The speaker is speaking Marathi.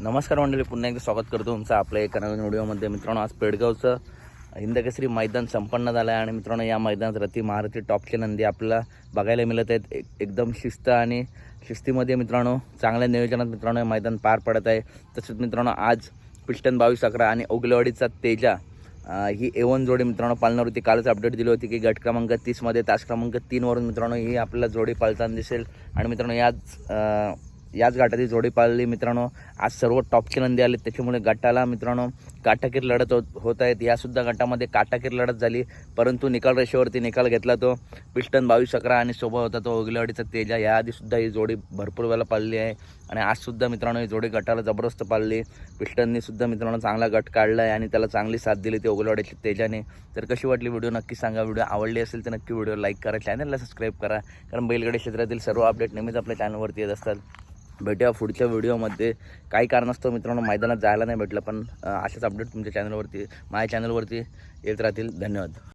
नमस्कार मंडळी पुन्हा एकदा स्वागत करतो तुमचं आपल्या एका नवीन व्हिडिओमध्ये. मित्रांनो आज पेडगावचं हिंदकेसरी मैदान संपन्न झालं आहे आणि मित्रांनो या मैदानात रती महारथी टॉपची नंदी आपल्याला बघायला मिळत आहेत. एक एकदम शिस्त आणि शिस्तीमध्ये मित्रांनो चांगल्या नियोजनात मित्रांनो हे मैदान पार पडत आहे. तसेच मित्रांनो आज पिस्टन बावीस अकरा आणि ओगलेवाडीचा तेजा ही एवन जोडी मित्रांनो पालणार होती कालच अपडेट दिली होती की गट क्रमांक तीसमध्ये तास क्रमांक तीनवरून मित्रांनो ही आपल्याला जोडी पाळताना दिसेल. आणि मित्रांनो याच याच घाटाची जोडी पाळली मित्रांनो. आज सर्व टॉपचे नंदी आले त्याच्यामुळे गटाला मित्रांनो काटाकीर लढत होत होत आहेत. यासुद्धा गटामध्ये काटाकीर लढत झाली. परंतु निकाल रेषेवरती निकाल घेतला तो पिस्टन बावीस अकरा आणि सोबत होता तो ओगलेवाडीचा तेजा. याआधीसुद्धा ही जोडी भरपूर वेळा पाळली आहे. आणि आजसुद्धा मित्रांनो ही जोडी गटाला जबरदस्त पाळली. पिस्टननी सुद्धा मित्रांनो चांगला गट काढला आहे आणि त्याला चांगली साथ दिली ती ओगलेवाडीच्या तेजाने. तर कशी वाटली व्हिडिओ? नक्की सांगा. व्हिडिओ आवडली असेल तर नक्की व्हिडिओ लाईक करा. चॅनलला सबस्क्राईब करा. कारण बैलगाडी क्षेत्रातील सर्व अपडेट नेहमीच आपल्या चॅनलवरती येत असतात. भेटूया पुढच्या व्हिडिओमध्ये. काही कारणास्तव मित्रांनो मैदानात जायला नाही भेटलं पण असेच अपडेट तुमच्या चॅनलवरती माझ्या चॅनलवरती येत राहतील. धन्यवाद.